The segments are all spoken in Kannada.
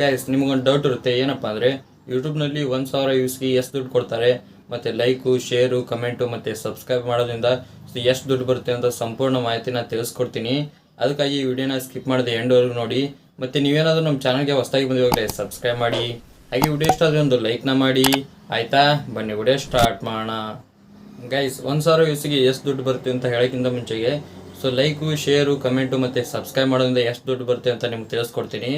ಗೈಸ್ ನಿಮಗೊಂದು ಡೌಟ್ ಇರುತ್ತೆ, ಏನಪ್ಪ ಅಂದರೆ ಯೂಟ್ಯೂಬ್ನಲ್ಲಿ ಒಂದು ಸಾವಿರ ವ್ಯೂಸ್ಗೆ ಎಷ್ಟು ದುಡ್ಡು ಕೊಡ್ತಾರೆ, ಮತ್ತು ಲೈಕು ಶೇರು ಕಮೆಂಟು ಮತ್ತು ಸಬ್ಸ್ಕ್ರೈಬ್ ಮಾಡೋದ್ರಿಂದ ಎಷ್ಟು ದುಡ್ಡು ಬರುತ್ತೆ ಅಂತ ಸಂಪೂರ್ಣ ಮಾಹಿತಿನ ತಿಳಿಸ್ಕೊಡ್ತೀನಿ. ಅದಕ್ಕಾಗಿ ಈ ವಿಡಿಯೋನ ಸ್ಕಿಪ್ ಮಾಡಿದೆ ಎಂಡ್ವರೆಗೂ ನೋಡಿ. ಮತ್ತು ನೀವೇನಾದರೂ ನಮ್ಮ ಚಾನಲ್ಗೆ ಹೊಸದಾಗಿ ಬಂದಿವಾಗಲೇ ಸಬ್ಸ್ಕ್ರೈಬ್ ಮಾಡಿ. ಹಾಗೆ ವಿಡಿಯೋ ಇಷ್ಟ ಆದರೆ ಒಂದು ಲೈಕ್ನ ಮಾಡಿ. ಆಯಿತಾ? ಬನ್ನಿ, ವಿಡಿಯೋ ಸ್ಟಾರ್ಟ್ ಮಾಡೋಣ. ಗೈಸ್ ಒಂದು ಸಾವಿರ ವ್ಯೂಸಿಗೆ ಎಷ್ಟು ದುಡ್ಡು ಬರುತ್ತೆ ಅಂತ ಹೇಳೋಕ್ಕಿಂತ ಮುಂಚೆಗೆ ಸೊ ಲೈಕು ಶೇರು ಕಮೆಂಟು ಮತ್ತು ಸಬ್ಸ್ಕ್ರೈಬ್ ಮಾಡೋದ್ರಿಂದ ಎಷ್ಟು ದುಡ್ಡು ಬರುತ್ತೆ ಅಂತ ನಿಮ್ಗೆ ತಿಳಿಸ್ಕೊಡ್ತೀನಿ.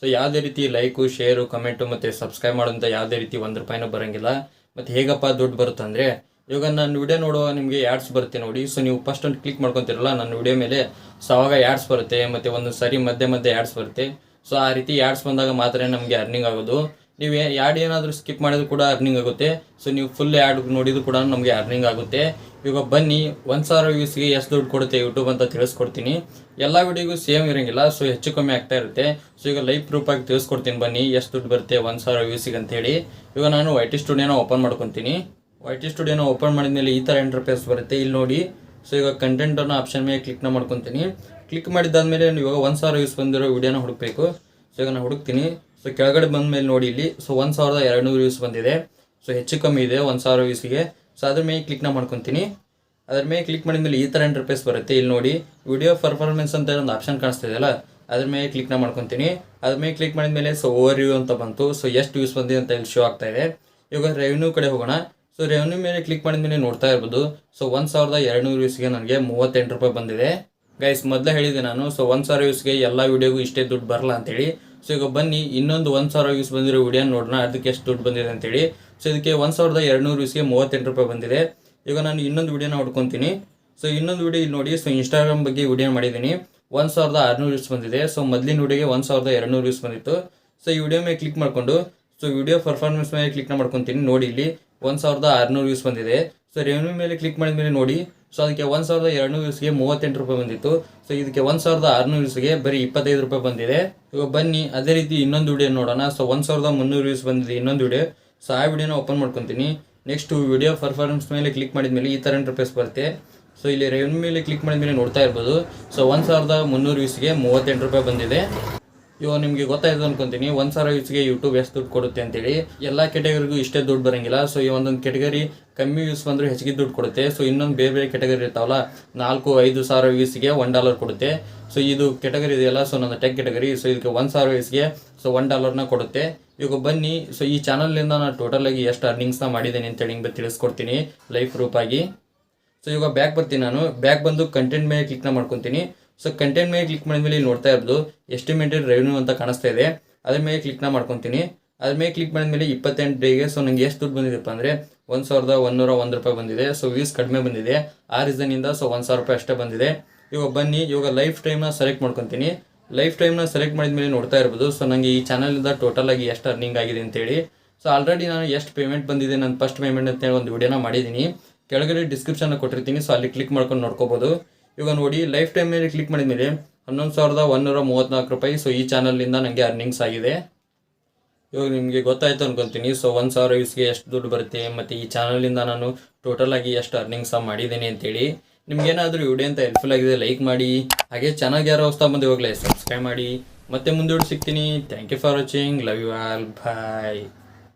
ಸೊ ಯಾವುದೇ ರೀತಿ ಲೈಕು ಶೇರು ಕಮೆಂಟು ಮತ್ತು ಸಬ್ಸ್ಕ್ರೈಬ್ ಮಾಡೋಂಥ ಯಾವುದೇ ರೀತಿ ಒಂದು ರೂಪಾಯಿನೂ ಬರೋಂಗಿಲ್ಲ. ಮತ್ತು ಹೇಗಪ್ಪ ದುಡ್ಡು ಬರುತ್ತಂದರೆ ಇವಾಗ ನನ್ನ ವಿಡಿಯೋ ನೋಡುವಾಗ ನಿಮಗೆ ಆ್ಯಡ್ಸ್ ಬರುತ್ತೆ ನೋಡಿ. ಸೊ ನೀವು ಫಸ್ಟ್ ಒಂದು ಕ್ಲಿಕ್ ಮಾಡ್ಕೊತಿರಲ್ಲ, ನನ್ನ ವಿಡಿಯೋ ಮೇಲೆ. ಸೊ ಆವಾಗ ಆ್ಯಡ್ಸ್ ಬರುತ್ತೆ, ಮತ್ತು ಒಂದು ಸರಿ ಮಧ್ಯೆ ಮಧ್ಯೆ ಆ್ಯಡ್ಸ್ ಬರುತ್ತೆ. ಸೊ ಆ ರೀತಿ ಆ್ಯಡ್ಸ್ ಬಂದಾಗ ಮಾತ್ರ ನಮಗೆ ಅರ್ನಿಂಗ್ ಆಗೋದು. ನೀವು ಯಾಡ್ ಏನಾದರೂ ಸ್ಕಿಪ್ ಮಾಡಿದ್ರು ಕೂಡ ಅರ್ನಿಂಗ್ ಆಗುತ್ತೆ. ಸೊ ನೀವು ಫುಲ್ ಆ್ಯಡ್ ನೋಡಿದ್ರು ಕೂಡ ನಮಗೆ ಅರ್ನಿಂಗ್ ಆಗುತ್ತೆ. ಇವಾಗ ಬನ್ನಿ, ಒಂದು ಸಾವಿರ ವ್ಯೂಸ್ಗೆ ಎಷ್ಟು ದುಡ್ಡು ಕೊಡುತ್ತೆ ಯೂಟ್ಯೂಬ್ ಅಂತ ತಿಳಿಸ್ಕೊಡ್ತೀನಿ. ಎಲ್ಲ ವಿಡಿಯೋಗೂ ಸೇಮ್ ಇರೋಂಗಿಲ್ಲ ಸೊ ಹೆಚ್ಚು ಕಮ್ಮಿ ಆಗ್ತಾ ಇರುತ್ತೆ. ಸೊ ಈಗ ಲೈವ್ ಆಗಿ ತಿಳಿಸ್ಕೊಡ್ತೀನಿ ಬನ್ನಿ, ಎಷ್ಟು ದುಡ್ಡು ಬರುತ್ತೆ ಒಂದು ಸಾವಿರ ವ್ಯೂಸಿಗೆ ಅಂತೇಳಿ. ಇವಾಗ ನಾನು ವೈ ಟಿ ಸ್ಟುಡಿಯೋನ ಓಪನ್ ಮಾಡ್ಕೊತೀನಿ. ವೈ ಟಿ ಸ್ಟುಡಿಯೋನ ಓಪನ್ ಮಾಡಿದ್ಮೇಲೆ ಈ ಥರ ಇಂಟರ್ಫೇಸ್ ಬರುತ್ತೆ, ಇಲ್ಲಿ ನೋಡಿ. ಸೊ ಈಗ ಕಂಟೆಂಟ್ ಅನ್ನೋ ಆಪ್ಷನ್ ಮೇಲೆ ಕ್ಲಿಕ್ನ ಮಾಡ್ಕೊತೀನಿ. ಕ್ಲಿಕ್ ಮಾಡಿದ್ದಾದ್ಮೇಲೆ ಇವಾಗ ಒಂದು ಸಾವಿರ ವ್ಯೂಸ್ ಬಂದಿರೋ ವಿಡಿಯೋನ ಹುಡುಕಬೇಕು. ಸೊ ಈಗ ನಾನು ಹುಡುಕ್ತೀನಿ. ಸೊ ಕೆಳಗಡೆ ಬಂದ ಮೇಲೆ ನೋಡಿ ಇಲ್ಲಿ. ಸೊ ಒಂದು ಸಾವಿರದ ಎರಡು ನೂರು ವ್ಯೂಸ್ ಬಂದಿದೆ. ಸೊ ಹೆಚ್ಚು ಕಮ್ಮಿ ಇದೆ, ಒಂದು ಸಾವಿರ ವ್ಯೂಸ್ಗೆ ಸೊ ಅದ್ರ ಮೇಲೆ ಕ್ಲಿಕ್ನ ಮಾಡ್ಕೊತೀನಿ. ಅದ್ರ ಮೇಲೆ ಕ್ಲಿಕ್ ಮಾಡಿದ್ಮೇಲೆ ಈ ಥರ ಇಂಟರ್ಫೇಸ್ ಬರುತ್ತೆ. ಇಲ್ಲಿ ನೋಡಿ ವಿಡಿಯೋ ಪರ್ಫಾರ್ಮೆನ್ಸ್ ಅಂತ ಒಂದು ಆಪ್ಷನ್ ಕಾಣಿಸ್ತಾ ಇದೆಯಲ್ಲ ಅದ್ರ ಮೇಲೆ ಕ್ಲಿಕ್ನ ಮಾಡ್ಕೊತೀನಿ. ಅದ್ರ ಮೇಲೆ ಕ್ಲಿಕ್ ಮಾಡಿದ್ಮೇಲೆ ಸೊ ಓವರ್ ವ್ಯೂ ಅಂತ ಬಂತು. ಸೊ ಎಷ್ಟು ವ್ಯೂಸ್ ಬಂದಿದೆ ಅಂತ ಇಲ್ಲಿ ಶೋ ಆಗ್ತಾ ಇದೆ. ಇವಾಗ ರೆವೆನ್ಯೂ ಕಡೆ ಹೋಗೋಣ. ಸೊ ರೆವೆನ್ಯೂ ಮೇಲೆ ಕ್ಲಿಕ್ ಮಾಡಿದ್ಮೇಲೆ ನೋಡ್ತಾ ಇರ್ಬೋದು. ಸೊ ಒಂದು ಸಾವಿರದ ಎರಡು ನೂರು ವ್ಯೂಸ್ಗೆ ನನಗೆ ಮೂವತ್ತೆಂಟು ರೂಪಾಯಿ ಬಂದಿದೆ. ಗೈಸ್ ಮೊದಲೇ ಹೇಳಿದೆ ನಾನು. ಸೊ ಒಂದು ಸಾವಿರ ವ್ಯೂಸ್ಗೆ ಎಲ್ಲ ವಿಡಿಯೋಗೂ ಇಷ್ಟೇ ದುಡ್ಡು ಬರಲ್ಲ ಅಂತೇಳಿ. ಸೊ ಈಗ ಬನ್ನಿ, ಇನ್ನೊಂದು ಒಂದು ಸಾವಿರ ವ್ಯೂಸ್ ಬಂದಿರೋ ವಿಡಿಯೋ ನೋಡೋಣ. ಅದಕ್ಕೆ ಎಷ್ಟು ದುಡ್ಡು ಬಂದಿದೆ ಅಂತೇಳಿ. ಸೊ ಇದಕ್ಕೆ ಒಂದು ಸಾವಿರದ ಎರಡುನೂರು ವ್ಯೂಸ್ಗೆ ಮೂವತ್ತೆಂಟು ರೂಪಾಯಿ ಬಂದಿದೆ. ಈಗ ನಾನು ಇನ್ನೊಂದು ವಿಡಿಯೋನ ಹುಡ್ಕೊತೀನಿ ಸೊ ಇನ್ನೊಂದು ವಿಡಿಯೋ ಇಲ್ಲಿ ನೋಡಿ. ಸೊ ಇನ್ಸ್ಟಾಗ್ರಾಮ್ ಬಗ್ಗೆ ವಿಡಿಯೋ ಮಾಡಿದ್ದೀನಿ. ಒಂದು ಸಾವಿರದ ಆರುನೂರು ವ್ಯೂಸ್ ಬಂದಿದೆ. ಸೊ ಮೊದಲಿನ ವಿಡಿಯೋಗೆ ಒಂದು ಸಾವಿರದ ಎರಡುನೂರು ವ್ಯೂಸ್ ಬಂದಿತ್ತು. ಸೊ ಈ ವಿಡಿಯೋ ಮೇಲೆ ಕ್ಲಿಕ್ ಮಾಡಿಕೊಂಡು ಸೊ ವಿಡಿಯೋ ಪರ್ಫಾರ್ಮೆನ್ಸ್ ಮೇಲೆ ಕ್ಲಿಕ್ ಮಾಡ್ಕೊತೀನಿ. ನೋಡಿ ಇಲ್ಲಿ ಒಂದು ಸಾವಿರದ ಆರುನೂರು ವ್ಯೂಸ್ ಬಂದಿದೆ. ಸೊ ರೆವೆನ್ಯೂ ಮೇಲೆ ಕ್ಲಿಕ್ ಮಾಡಿದ ಮೇಲೆ ನೋಡಿ ಸೊ ಅದಕ್ಕೆ ಒಂದು ಸಾವಿರದ ಎರಡು ವ್ಯೂಸ್ಗೆ ಮೂವತ್ತೆಂಟು ರೂಪಾಯಿ ಬಂದಿತ್ತು. ಸೊ ಇದಕ್ಕೆ ಒಂದು ಸಾವಿರದ ಆರುನೂರು ವ್ಯೂಸ್ಗೆ ಬರೀ ಇಪ್ಪತ್ತೈದು ರೂಪಾಯಿ ಬಂದಿದೆ. ಇವಾಗ ಬನ್ನಿ, ಅದೇ ರೀತಿ ಇನ್ನೊಂದು ವಿಡಿಯೋ ನೋಡೋಣ. ಸೊ ಒಂದು ಸಾವಿರದ ಮುನ್ನೂರು ವ್ಯೂಸ್ ಬಂದಿದೆ ಇನ್ನೊಂದು ವಿಡಿಯೋ ಸೊ ಆ ವಿಡಿಯೋನ ಓಪನ್ ಮಾಡ್ಕೊತೀನಿ. ನೆಕ್ಸ್ಟ್ ವಿಡಿಯೋ ಪರ್ಫಾರ್ಮೆನ್ಸ್ ಮೇಲೆ ಕ್ಲಿಕ್ ಮಾಡಿದ ಮೇಲೆ ಈ ಥರ ಇಂಟರ್ಫೇಸ್ ಬರುತ್ತೆ. ಸೊ ಇಲ್ಲಿ ರೆವೆನ್ಯೂ ಮೇಲೆ ಕ್ಲಿಕ್ ಮಾಡಿದ ಮೇಲೆ ನೋಡ್ತಾ ಇರ್ಬೋದು. ಸೊ ಒಂದು ಸಾವಿರದ ಮುನ್ನೂರು ವ್ಯೂಸ್ಗೆ ಮೂವತ್ತೆಂಟು ರೂಪಾಯಿ ಬಂದಿದೆ. ಇವಾಗ ನಿಮಗೆ ಗೊತ್ತಾಯ್ತು ಅನ್ಕೊಂತೀನಿ. ಒಂದು ಸಾವಿರ ಯೂಸ್ಗೆ ಯೂಟ್ಯೂಬ್ ಎಷ್ಟು ದುಡ್ಡು ಕೊಡುತ್ತೆ ಅಂತೇಳಿ. ಎಲ್ಲ ಕೆಟಗರಿಗೂ ಇಷ್ಟೇ ದುಡ್ಡು ಬರಂಗಿಲ್ಲ. ಸೊ ಈ ಒಂದೊಂದು ಕೆಟಗರಿ ಕಮ್ಮಿ ಯೂಸ್ ಬಂದರೂ ಹೆಚ್ಚಿಗೆ ದುಡ್ಡು ಕೊಡುತ್ತೆ. ಸೊ ಇನ್ನೊಂದು ಬೇರೆ ಬೇರೆ ಕೆಟಗರಿ ಇರ್ತಾವಲ್ಲ, ನಾಲ್ಕು, ಐದು ಸಾವಿರ ವ್ಯೂಸ್ಗೆ ಒನ್ ಡಾಲರ್ ಕೊಡುತ್ತೆ. ಸೊ ಇದು ಕೆಟಗರಿ ಇದೆಯಲ್ಲ ಸೊ ನನ್ನ ಟೆಕ್ ಕೆಟಗರಿ ಸೊ ಇದಕ್ಕೆ ಒಂದು ಸಾವಿರ ವ್ಯೂಸ್ಗೆ ಸೊ ಒನ್ ಡಾಲರ್ನ ಕೊಡುತ್ತೆ. ಇವಾಗ ಬನ್ನಿ ಸೊ ಈ ಚಾನಲ್ನಿಂದ ನಾನು ಟೋಟಲ್ ಆಗಿ ಎಷ್ಟು ಅರ್ನಿಂಗ್ಸ್ನ ಮಾಡಿದ್ದೀನಿ ಅಂತೇಳಿ ಹಿಂಗೆ ತಿಳಿಸ್ಕೊಡ್ತೀನಿ ಲೈಫ್ ರೂಪಾಗಿ ಸೊ ಇವಾಗ ಬ್ಯಾಕ್ ಬರ್ತೀನಿ ನಾನು. ಬ್ಯಾಕ್ ಬಂದು ಕಂಟೆಂಟ್ ಮೇಲೆ ಕ್ಲಿಕ್ನ ಮಾಡ್ಕೊತೀನಿ. ಸೊ ಕಂಟೆಂಟ್ ಮೇಲೆ ಕ್ಲಿಕ್ ಮಾಡಿದ್ಮೇಲೆ ಇಲ್ಲಿ ನೋಡ್ತಾ ಇರೋದು ಎಸ್ಟಿಮೇಟೆಡ್ ರೆವೆನ್ಯೂ ಅಂತ ಕಾಣಿಸ್ತಾ ಇದೆ. ಅದ್ರ ಮೇಲೆ ಕ್ಲಿಕ್ನ ಮಾಡ್ಕೊತೀನಿ. ಅದ್ರ ಮೇಲೆ ಕ್ಲಿಕ್ ಮಾಡಿದ್ಮೇಲೆ ಇಪ್ಪತ್ತೆಂಟು ಡೇಗೆ ಸೊ ನನಗೆ ಎಷ್ಟು ದುಡ್ಡು ಬಂದಿದೆಪ್ಪ ಅಂದರೆ ಒಂದು ಸಾವಿರದ ಒಂದೂರ ಒಂದು ರೂಪಾಯಿ ಬಂದಿದೆ. ಸೊ ವ್ಯೂಸ್ ಕಡಿಮೆ ಬಂದಿದೆ. ಆ ರೀಸನಿಂದ ಸೊ ಒಂದು ಸಾವಿರ ರೂಪಾಯಿ ಅಷ್ಟೇ ಬಂದಿದೆ. ಇವಾಗ ಬನ್ನಿ, ಇವಾಗ ಲೈಫ್ ಟೈಮ್ನ ಸೆಲೆಕ್ಟ್ ಮಾಡ್ಕೊತೀನಿ. ಲೈಫ್ ಟೈಮ್ನ ಸೆಲೆಕ್ಟ್ ಮಾಡಿದ್ಮೇಲೆ ನೋಡ್ತಾ ಇರ್ಬೋದು ಸೊ ನನಗೆ ಈ ಚಾನಲಿಂದ ಟೋಟಲ್ ಆಗಿ ಎಷ್ಟು ಅರ್ನಿಂಗ್ ಆಗಿದೆ ಅಂತೇಳಿ. ಸೊ ಆಲ್ರೆಡಿ ನಾನು ಎಷ್ಟು ಪೇಮೆಂಟ್ ಬಂದಿದೆ, ನನ್ನ ಫಸ್ಟ್ ಪೇಮೆಂಟ್ ಅಂತೇಳಿ ಒಂದು ವಿಡಿಯೋನ ಮಾಡಿದ್ದೀನಿ. ಕೆಳಗಡೆ ಡಿಸ್ಕ್ರಿಪ್ಷನ್ ಕೊಟ್ಟಿರ್ತೀನಿ. ಸೊ ಅಲ್ಲಿ ಕ್ಲಿಕ್ ಮಾಡ್ಕೊಂಡು ನೋಡ್ಕೋಬೋದು. ಇವಾಗ ನೋಡಿ ಲೈಫ್ ಟೈಮ್ ಮೇಲೆ ಕ್ಲಿಕ್ ಮಾಡಿದ್ಮೇಲೆ ಹನ್ನೊಂದು ಸಾವಿರದ ಒಂದೂರ ಮೂವತ್ತ್ನಾಲ್ಕು ರೂಪಾಯಿ. ಸೊ ಈ ಚಾನಲಿಂದ ನನಗೆ ಅರ್ನಿಂಗ್ಸ್ ಆಗಿದೆ. ಇವಾಗ ನಿಮಗೆ ಗೊತ್ತಾಯ್ತು ಅನ್ಕೊಂತೀನಿ. ಸೊ ಒಂದು ಸಾವಿರ ವ್ಯೂಸ್ಗೆ ಎಷ್ಟು ದುಡ್ಡು ಬರುತ್ತೆ, ಮತ್ತು ಈ ಚಾನಲಿಂದ ನಾನು ಟೋಟಲ್ ಆಗಿ ಎಷ್ಟು ಅರ್ನಿಂಗ್ಸ ಮಾಡಿದ್ದೀನಿ ಅಂತೇಳಿ ನಿಮ್ಗೇನಾದರೂ ವಿಡಿಯೋ ಅಂತ ಹೆಲ್ಪ್ಫುಲ್ ಆಗಿದೆ ಲೈಕ್ ಮಾಡಿ. ಹಾಗೆ ಚೆನ್ನಾಗಿ ಯಾರೋ ಹೊಸ್ತಾ ಬಂದು ಇವಾಗಲೇ ಸಬ್ಸ್ಕ್ರೈಬ್ ಮಾಡಿ. ಮತ್ತೆ ಮುಂದೂಡಿ ಸಿಗ್ತೀನಿ. Thank you for watching love you all bye